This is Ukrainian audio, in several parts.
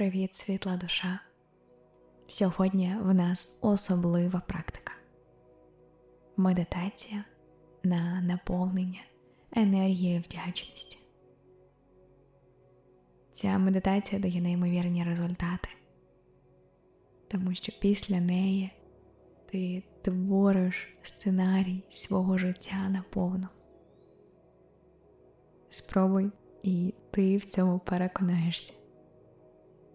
Привіт, світла душа. Сьогодні в нас особлива практика. Медитація на наповнення енергією вдячності. Ця медитація дає неймовірні результати, тому що після неї ти твориш сценарій свого життя наповну. Спробуй, і ти в цьому переконаєшся.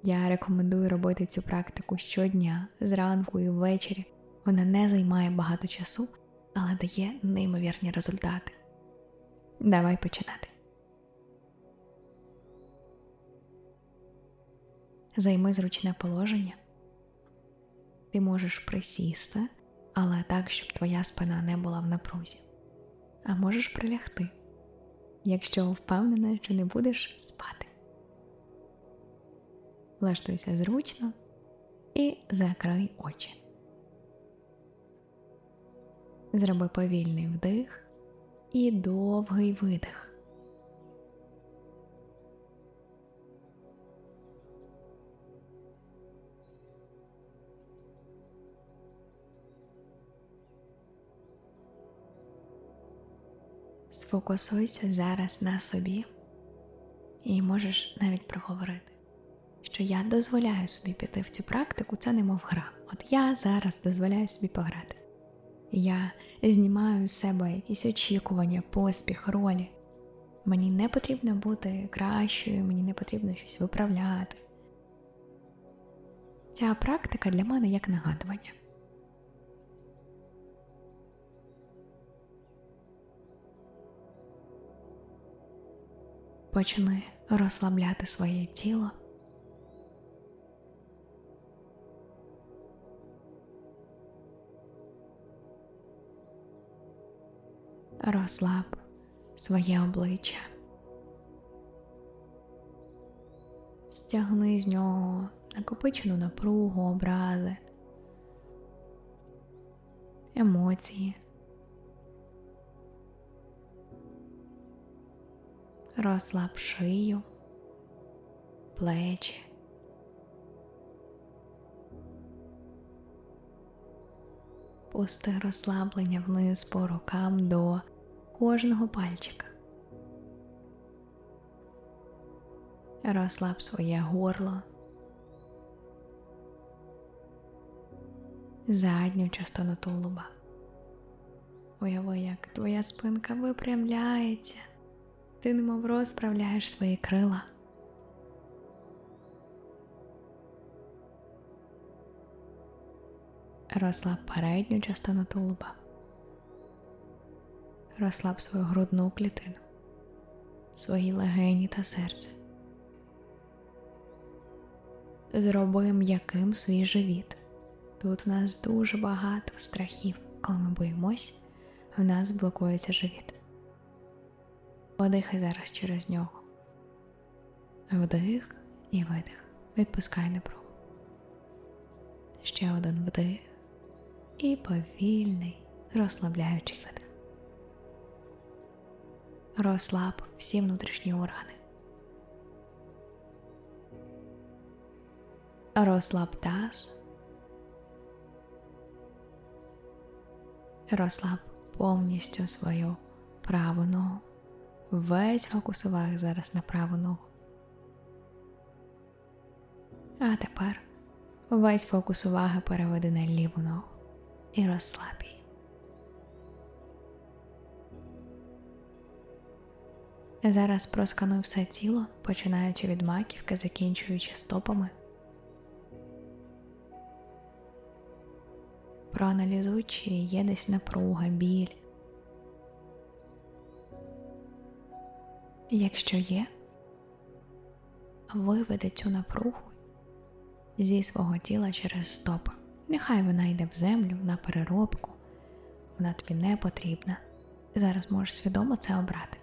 Я рекомендую робити цю практику щодня, зранку і ввечері. Вона не займає багато часу, але дає неймовірні результати. Давай починати. Займи зручне положення. Ти можеш присісти, але так, щоб твоя спина не була в напрузі. А можеш прилягти, якщо впевнена, що не будеш спати влаштуйся зручно і закрий очі. Зроби повільний вдих і довгий видих. Сфокусуйся зараз на собі і можеш навіть проговорити що я дозволяю собі піти в цю практику, це немов гра. От я зараз дозволяю собі пограти. Я знімаю з себе якісь очікування, поспіх, ролі. Мені не потрібно бути кращою, мені не потрібно щось виправляти. Ця практика для мене як нагадування. Почни розслабляти своє тіло. Розслаб своє обличчя, стягни з нього накопичену напругу, образи, емоції. Розслаб шию, плечі. Пусти розслаблення вниз по рукам до кожного пальчика. Розслаб своє горло, задню частину тулуба. Уяви, як твоя спинка випрямляється, ти немов розправляєш свої крила. Розслаб передню частину тулуба розслаб свою грудну клітину, свої легені та серце. Зроби м'яким свій живіт. Тут у нас дуже багато страхів. Коли ми боїмось, в нас блокується живіт. Подихай зараз через нього. Вдих і видих. Відпускай напругу. Ще один вдих і повільний, розслабляючий видих розслаб всі внутрішні органи. Розслаб таз. Розслаб повністю свою праву ногу. Весь фокус уваги зараз на праву ногу. А тепер весь фокус уваги переведи на ліву ногу і розслаб її. Зараз проскануй все тіло, починаючи від маківки, закінчуючи стопами. Проаналізуй, чи є десь напруга, біль. Якщо є, виведи цю напругу зі свого тіла через стопи. Нехай вона йде в землю на переробку, вона тобі не потрібна. Зараз можеш свідомо це обрати.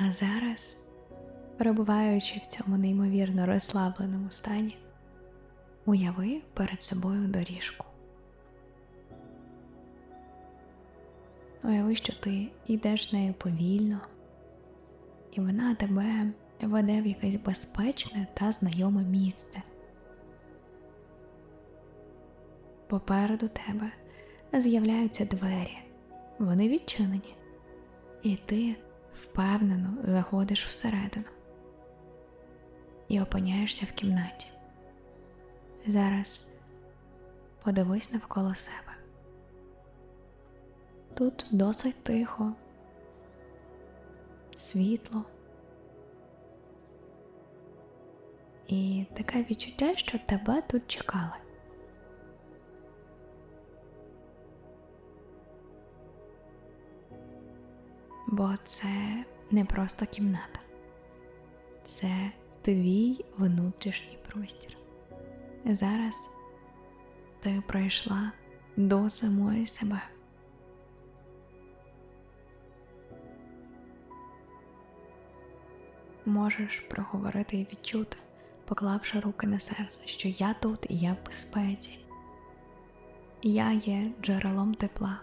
А зараз, перебуваючи в цьому неймовірно розслабленому стані, уяви перед собою доріжку. Уяви, що ти йдеш нею повільно, і вона тебе веде в якесь безпечне та знайоме місце. Попереду тебе з'являються двері, вони відчинені, і ти впевнено заходиш всередину і опиняєшся в кімнаті. Зараз подивись навколо себе. Тут досить тихо, світло. І таке відчуття, що тебе тут чекали. Бо це не просто кімната, це твій внутрішній простір. Зараз ти пройшла до самої себе. Можеш проговорити і відчути, поклавши руки на серце, що я тут і я в безпеці. Я є джерелом тепла.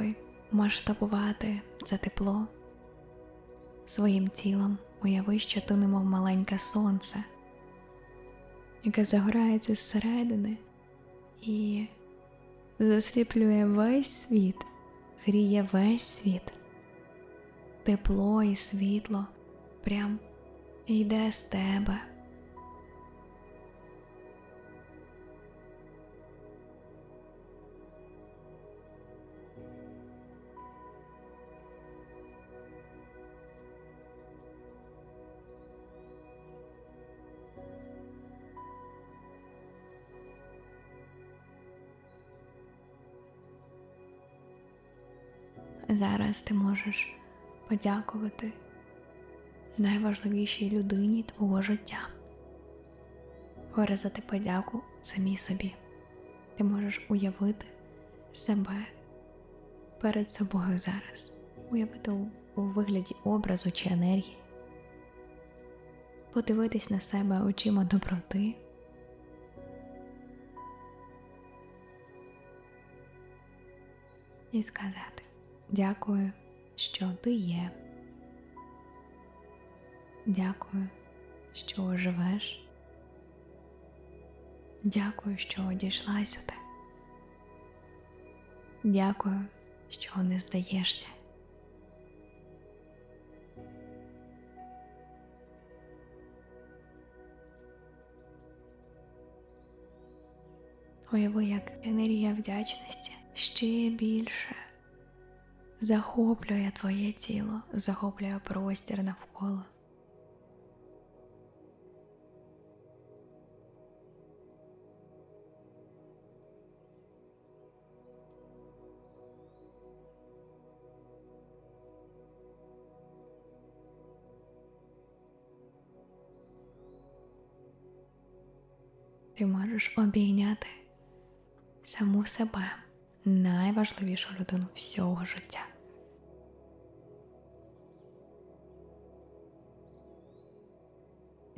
Спробуй масштабувати це тепло своїм тілом, уяви, що ти немов маленьке сонце, яке загорається зсередини і засліплює весь світ, гріє весь світ, тепло і світло прям йде з тебе. Зараз ти можеш подякувати найважливішій людині твого життя, виразити подяку самій собі. Ти можеш уявити себе перед собою зараз, уявити у, вигляді образу чи енергії, подивитись на себе очима доброти. І сказати Дякую, що ти є. Дякую, що живеш. Дякую, що одійшла сюди. Дякую, що не здаєшся. Уяви, як енергія вдячності ще більше захоплює твоє тіло, захоплює простір навколо. Ти можеш обійняти саму себе найважливішу людину всього життя.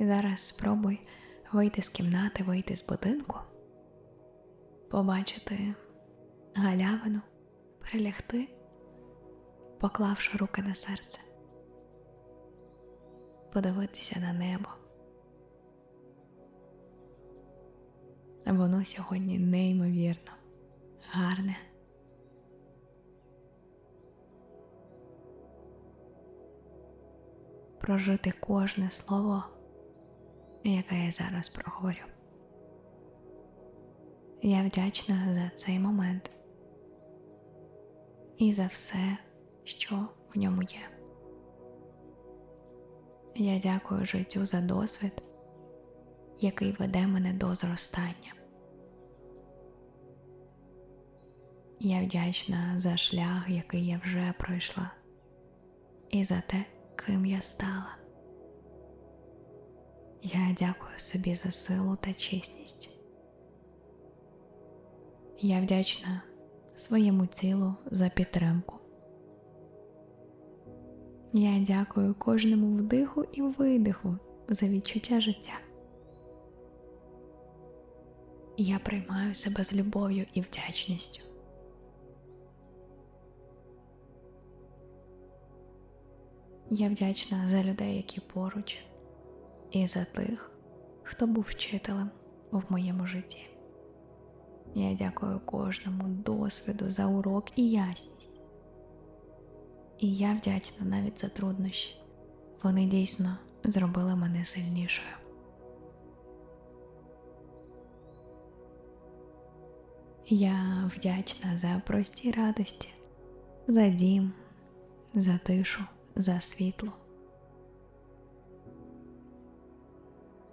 Зараз спробуй вийти з кімнати, вийти з будинку, побачити галявину, прилягти, поклавши руки на серце, подивитися на небо. Воно сьогодні неймовірно гарне. Прожити кожне слово, яке я зараз проговорю. Я вдячна за цей момент і за все, що в ньому є. Я дякую життю за досвід, який веде мене до зростання. Я вдячна за шлях, який я вже пройшла, і за те, ким я стала. Я дякую собі за силу та чесність. Я вдячна своєму тілу за підтримку. Я дякую кожному вдиху і видиху за відчуття життя. Я приймаю себе з любов'ю і вдячністю. Я вдячна за людей, які поруч, і за тих, хто був вчителем в моєму житті. Я дякую кожному досвіду за урок і ясність. І я вдячна навіть за труднощі. Вони дійсно зробили мене сильнішою. Я вдячна за прості радості, за дім, за тишу, за світло.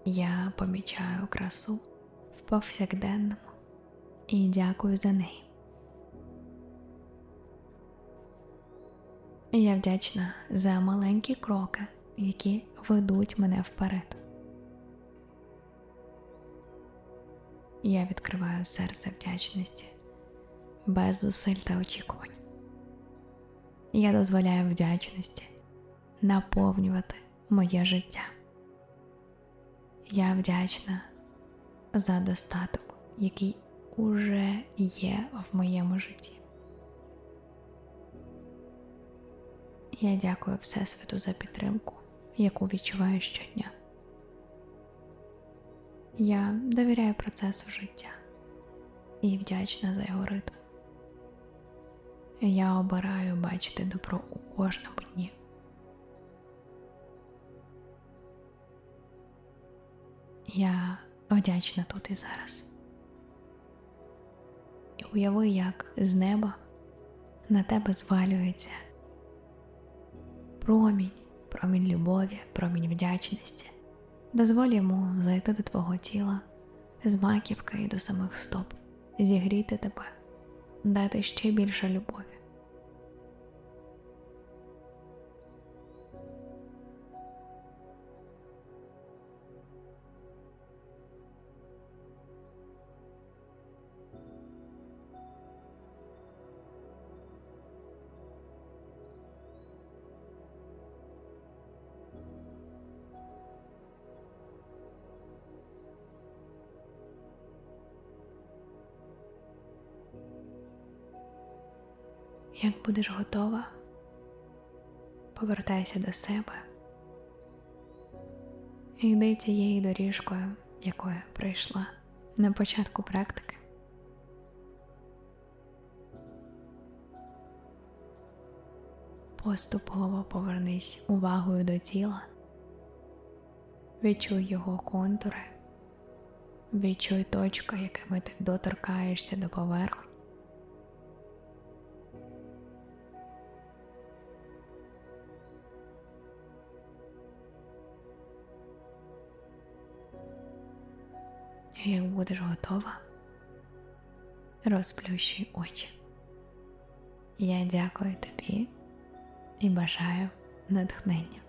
Я помічаю красу в повсякденному і дякую за неї. Я вдячна за маленькі кроки, які ведуть мене вперед. Я відкриваю серце вдячності без зусиль та очікувань. Я дозволяю вдячності наповнювати моє життя. Я вдячна за достаток, який уже є в моєму житті. Я дякую Всесвіту за підтримку, яку відчуваю щодня. Я довіряю процесу життя і вдячна за його ритм. Я обираю бачити добро у кожному дні. Я вдячна тут і зараз. І уяви, як з неба на тебе звалюється промінь, промінь любові, промінь вдячності. Дозволь йому зайти до твого тіла з маківки і до самих стоп, зігріти тебе, дати ще більше любові. Як будеш готова, повертайся до себе і йди тією доріжкою, якою прийшла на початку практики. Поступово повернись увагою до тіла, відчуй його контури, відчуй точки, якими ти доторкаєшся до поверхні. Як будеш готова, розплющуй очі. Я дякую тобі і бажаю натхнення.